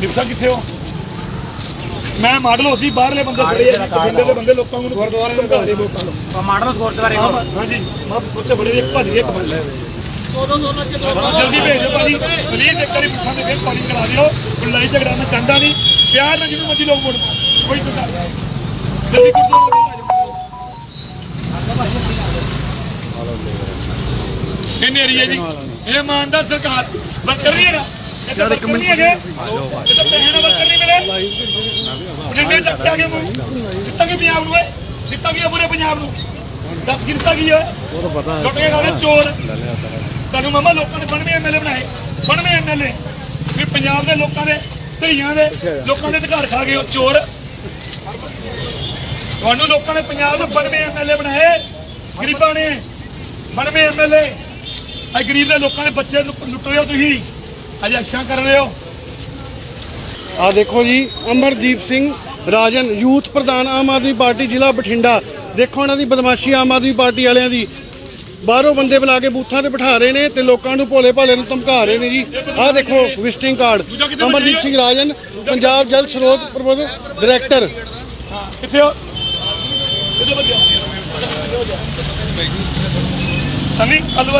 ਡਿਪਸਾ ਕਿੱਥੇ ਹੋ? ਮੈਂ ਮਾਡਲ ਹੋਸੀ ਬਾਹਰਲੇ ਬੰਦੇ ਫੜੇ ਆ ਬਠਿੰਡੇ ਦੇ। ਬੰਦੇ ਲੋਕਾਂ ਨੂੰ ਗੁਰਦੁਆਰੇ ਦੇ ਘਰ ਦੇ ਲੋਕਾਂ ਨੂੰ। ਮਾਡਲ ਗੁਰਦੁਆਰੇ ਹਾਂ, ਹਾਂਜੀ ਮੈਂ ਉੱਥੇ ਬੜੇ ਇੱਕ ਭੱਜ ਗਏ ਇੱਕ ਬੰਦੇ ਜਲਦੀ ਭੇਜ ਦਿਓ ਭਾਜੀ। ਪਲੀਜ਼ ਇੱਕ ਵਾਰੀ ਪੁੱਛਾਂ ਤੇ ਫਿਰ ਪਾਣੀ ਕਰਾ ਦਿਓ। ਕੋਈ ਲੜਾਈ ਝਗੜਾ ਮੈਂ ਚਾਹੁੰਦਾ ਨਹੀਂ। ਪਿਆਰ ਨਾਲ ਜਿਹਨੂੰ ਮਰਜ਼ੀ ਲੋਕ ਵੋਟ ਕੋਈ ਨਹੀਂ। ਜਲਦੀ ਗੁਰਦੁਆਰੇ ਇਹ ਮੇਰੀ ਹੈ ਜੀ। ਇਹ ਇਮਾਨਦਾਰ ਸਰਕਾਰ। ਵਰਕਰ ਨਹੀਂ ਹੈਗਾ। ਇਹ ਤਾਂ ਵਰਕਰ ਨਹੀਂ ਹੈਗੇ। ਇਹ ਤਾਂ ਪੈਸੇ ਨਾਲ ਵਰਕਰ ਨਹੀਂ ਮਿਲੇ। ਜਿੰਨੇ ਚੱਕ ਕੇ ਆ ਗਏ ਮੂੰਹ ਦਿੱਤਾ ਕੀ ਪੰਜਾਬ ਨੂੰ ਏ ਦਿੱਤਾ ਕੀ ਪੂਰੇ ਪੰਜਾਬ ਨੂੰ। ਦੱਸ ਦਿੱਤਾ ਕੀ ਹੈ ਉਹ ਤਾਂ ਪਤਾ ਕੇ ਖਾਣੇ ਚੋਰ। ਤੁਹਾਨੂੰ ਮਾਮਾ ਲੋਕਾਂ ਨੇ 92 ਐਮਐਲਏ ਬਣਾਏ। 92 ਐਮਐਲਏ ਵੀ ਪੰਜਾਬ ਦੇ ਲੋਕਾਂ ਦੇ ਧੀਆਂ ਦੇ ਲੋਕਾਂ ਦੇ ਅਧਿਕਾਰ ਖਾ ਗਏ ਉਹ ਚੋਰ। ਤੁਹਾਨੂੰ ਲੋਕਾਂ ਨੇ ਪੰਜਾਬ ਦੇ 92 ਐਮਐਲਏ ਬਣਾਏ। ਗਰੀਬਾਂ ਨੇ 92 ਐਮਐਲਏ ਆ ਗਰੀਬ ਦੇ ਲੋਕਾਂ ਦੇ ਬੱਚੇ ਲੁੱਟ ਲੁੱਟ ਰਹੇ ਹੋ ਤੁਸੀਂ। ਅਜੇ ਕਰ ਰਹੇ ਹੋ? ਆ ਦੇਖੋ ਜੀ ਅਮਰਦੀਪ ਸਿੰਘ ਰਾਜਨ, ਯੂਥ ਪ੍ਰਧਾਨ ਆਮ ਆਦਮੀ ਪਾਰਟੀ, ਜ਼ਿਲ੍ਹਾ ਬਠਿੰਡਾ। ਦੇਖੋ ਉਹਨਾਂ ਦੀ ਬਦਮਾਸ਼ੀ ਆਮ ਆਦਮੀ ਪਾਰਟੀ ਵਾਲਿਆਂ ਦੀ। ਬਾਹਰੋਂ ਬੰਦੇ ਬੁਲਾ ਕੇ ਬੂਥਾਂ ਤੇ ਬਿਠਾ ਰਹੇ ਨੇ ਤੇ ਲੋਕਾਂ ਨੂੰ ਭੋਲੇ ਭਾਲੇ ਨੂੰ ਧਮਕਾ ਰਹੇ ਨੇ ਜੀ। ਆਹ ਦੇਖੋ ਵਿਜ਼ਿਟਿੰਗ ਕਾਰਡ ਅਮਰਦੀਪ ਸਿੰਘ ਰਾਜਨ, ਪੰਜਾਬ ਜਲ ਸਰੋਤ ਪ੍ਰਬੰਧ ਡਾਇਰੈਕਟਰ ਕਿੱਥੇ ਹੋ? ਕਿੱਥੇ ਵੱਜਿਆ ਸੰਨੀ ਆਲੂ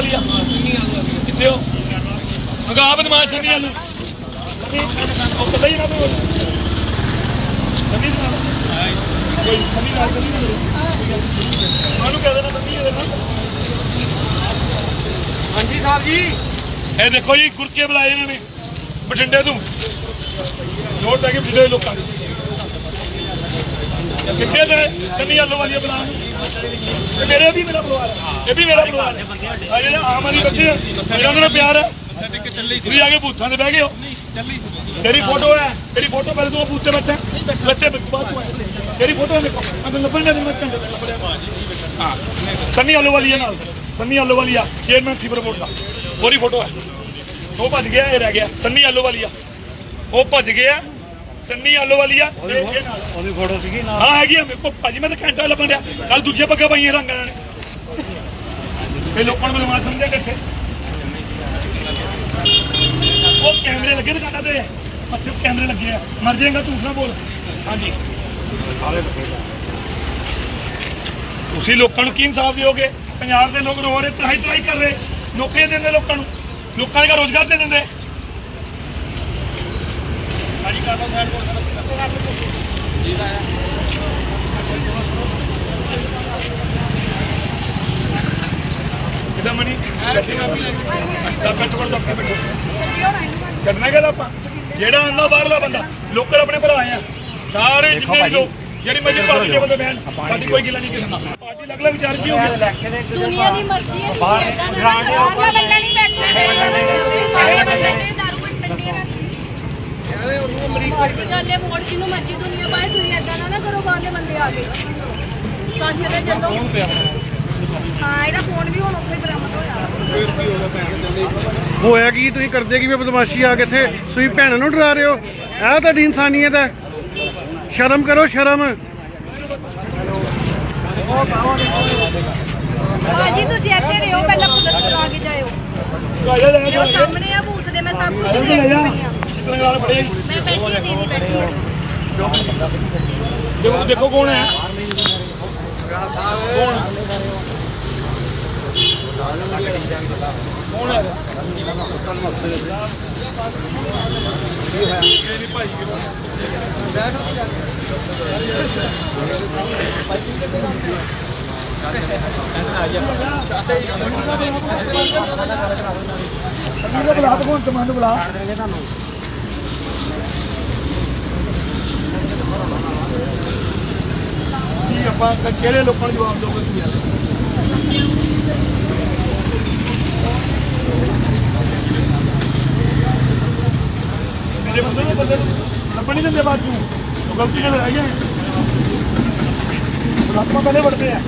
ਕਿੱਥੇ ਹੋ? ਮਗਾ ਬਦਮਾਸ਼ ਸੰਨੀ ਆਲੂ ਉਹ ਹੀ ਨਾ ਤੂੰ ਕੋਈ ਕਹਿ ਦੇਣਾ ਇਹਦੇ ਨਾਲ ਹਾਂਜੀ ਸਾਹਿਬ ਜੀ। ਇਹ ਦੇਖੋ ਜੀ ਗੁਰਕੇ ਬੁਲਾਏ ਇਹਨਾਂ ਨੇ ਬਠਿੰਡੇ ਤੋਂ। ਨੋਟ ਲੈ ਕੇ ਬਠਿੰਡੇ ਲੋਕਾਂ ਨੂੰ। ਕਿੱਥੇ ਦੇ ਸੰਨੀ ਆਲੂ ਵਾਲੀ ਬੁਲਾ ਇਹ ਮੇਰੇ ਵੀ ਮੇਰਾ ਪਰਿਵਾਰ ਇਹ ਵੀ ਮੇਰਾ ਪਰਿਵਾਰ ਆ ਜਿਹੜੇ ਆਮ ਆਦਮੀ ਬੱਚੇ ਉਹਨਾਂ ਨਾਲ ਪਿਆਰ ਹੈ। ਤੁਸੀਂ ਆ ਕੇ ਬੂਥਾਂ ਤੇ ਬਹਿ ਗਏ ਹੋ। ਤੇਰੀ ਫੋਟੋ ਹੈ ਤੇਰੀ ਫੋਟੋ ਪਹਿਲੇ ਤੂੰ ਬੂਥ ਤੇ ਬੈਠਾ ਬੱਚੇ ਬਾਅਦ ਤੂੰ ਆਇਆ। ਤੇਰੀ ਫੋਟੋ ਦੇਖੋ ਅਗਰ ਲੱਭਣ ਦੇ ਮੈਂ ਲੱਭਿਆ ਹਾਂ ਸੰਨੀ ਆਲੂ ਵਾਲੀ ਹੈ ਨਾਲ। ਸੰਨੀ ਆਲੂ ਵਾਲੀ ਆ ਚੇਅਰਮੈਨ ਸੀਵਰ ਬੋਰਡ ਦਾ। ਉਹਦੀ ਫੋਟੋ ਹੈ। ਉਹ ਭੱਜ ਗਿਆ ਇਹ ਰਹਿ ਗਿਆ। ਸੰਨੀ ਆਲੂ ਵਾਲੀ ਆ ਉਹ ਭੱਜ ਗਿਆ ਸੰਨੀ ਆਲੂ ਵਾਲੀ ਆ ਨਾਲ। ਉਹਦੀ ਫੋਟੋ ਸੀਗੀ ਹਾਂ ਹੈਗੀ ਮੇਰੇ ਕੋਲ ਭਾਜੀ ਮੈਂ ਤਾਂ ਘੰਟਾ ਲੱਭਣ ਡਿਆ। ਕੱਲ ਦੂਜੇ ਪੱਗਾ ਪਾਈਆਂ ਰੰਗਾਂ ਨੇ ਇਹ ਲੋਕਾਂ ਨੂੰ ਬਲਵਾ ਸਮਝਿਆ ਕਿੱਥੇ? ਉਹ ਕੈਮਰੇ ਲੱਗੇ ਦੁਕਾਨਾਂ ਤੇ। ਅੱਛੇ ਕੈਮਰੇ ਲੱਗੇ ਆ। ਮਰ ਜਾਏਗਾ ਝੂਠ ਨਾ ਬੋਲ। ਹਾਂਜੀ। ਤੁਸੀਂ ਲੋਕਾਂ ਨੂੰ ਕੀ ਇਨਸਾਫ ਦਿਓਗੇ? ਪੰਜਾਬ ਦੇ ਲੋਕ ਰੋ ਰਹੇ ਤਰਾਈ ਤਰਾਈ ਕਰ ਰਹੇ। ਨੌਕਰੀਆਂ ਦਿੰਦੇ ਲੋਕਾਂ ਨੂੰ। ਲੋਕਾਂ ਦੇ ਘਰ ਰੋਜ਼ਗਾਰ ਦੇ ਦਿੰਦੇ। ਹਾਂਜੀ ਕਾਹਦਾ ਸਾਈਡ ਕਿਦਾਂ ਮਣੀ ਦਾ ਪੈਟਰੋਲ ਦਾ ਬੈਠੋ। ਕਰਨਾ ਕਿਹਦਾ ਆਪਾਂ? ਜਿਹੜਾ ਆਂਦਾ ਬਾਹਰਲਾ ਬੰਦਾ ਲੋਕਲ ਆਪਣੇ ਭਰਾ ਆ। ਸਾਰੇ ਜਿੰਨੇ ਵੀ ਲੋਕ ਜਿਹੜੀ ਮਰਜ਼ੀ ਪਾਰਟੀ ਦੇ ਬੰਦੇ ਬਹਿਣ ਸਾਡੀ ਕੋਈ ਗਿਲਾ ਨਹੀਂ ਕਿਸੇ ਨਾਲ। ਪਾਰਟੀ ਅਲੱਗ ਅਲੱਗ ਚਾਰਜ ਕੀ ਹੋ ਗਿਆ ਦੁਨੀਆ ਦੀ ਮਰਜ਼ੀ ਹੈ ਨਾ ਬਾਹਰਲਾ ਬੰਦਾ ਨਹੀਂ ਬੈਠਣਾ ਬਾਹਰਲਾ ਬੰਦਾ ਨਹੀਂ ਦਾਰੂ ਕੇ ਮਰਜ਼ੀ ਗੱਲ ਹੈ ਵੋਟ ਜਿਹਨੂੰ ਮਰਜ਼ੀ ਦੁਨੀਆ ਪਾਏ ਤੁਸੀਂ ਏਦਾਂ ਨਾ ਕਰੋ ਬਾਹਰਲੇ ਬੰਦੇ ਆ ਕੇ ਸੱਚ ਦੇ ਚੱਲੋ। ਹਾਂ ਇਹਦਾ ਫੋਨ ਵੀ ਹੁਣ ਉੱਥੇ ਬਰਾਮਦ ਹੋਇਆ। ਹੋਇਆ ਕੀ ਤੁਸੀਂ ਕਰਦੇ ਕੀ ਵੀ ਬਦਮਾਸ਼ੀ ਆ ਕੇ ਇੱਥੇ? ਤੁਸੀਂ ਭੈਣਾਂ ਨੂੰ ਡਰਾ ਰਹੇ ਹੋ? ਇਹ ਤੁਹਾਡੀ ਇਨਸਾਨੀਅਤ ਹੈ ਸ਼ਰਮ ਕਰੋ ਸ਼ਰਮ। ਭਾਜੀ ਤੁਸੀਂ ਇੱਥੇ ਰਹੋ ਪਹਿਲਾਂ ਪੁਲਿਸ ਕੋਲ ਆ ਕੇ ਜਾਇਓ। ਕਾਜਾ ਲੈ ਜੋ ਸਾਹਮਣੇ ਆ ਬੂਥ ਦੇ ਮੈਂ ਸਭ ਕੁਝ ਦੇਖ ਰਹੀ ਹਾਂ ਕਿਤਨੇ ਗਾਲ ਫੜੇ ਮੈਂ ਬੈਠੀ ਦੀਦੀ ਬੈਠੀ। ਹਾਂ ਦੇਖੋ ਦੇਖੋ ਕੌਣ ਹੈ? ਕੌਣ ਕੌਣ ਹੈ ਇਹ ਨਹੀਂ ਭਾਈ ਬੁਲਾ ਤੂੰ ਕਮਾਂਡ ਬੁਲਾ ਕੀ ਆਪਾਂ ਕਿਹੜੇ ਲੋਕਾਂ ਨੂੰ ਜਵਾਬ ਦੋਗੇ ਤੁਸੀਂ ਯਾਰ ਮੇਰੇ ਬੰਦੇ ਨੂੰ ਬੰਦੇ ਨੂੰ ਲੱਭਣ ਨਹੀਂ ਦਿੰਦੇ ਬਾਅਦ ਚੋਂ। ਗਲਤੀ ਕਰ ਰਹੀ ਹੈ ਆਪਾਂ ਪਹਿਲੇ ਵੜਦੇ ਆ।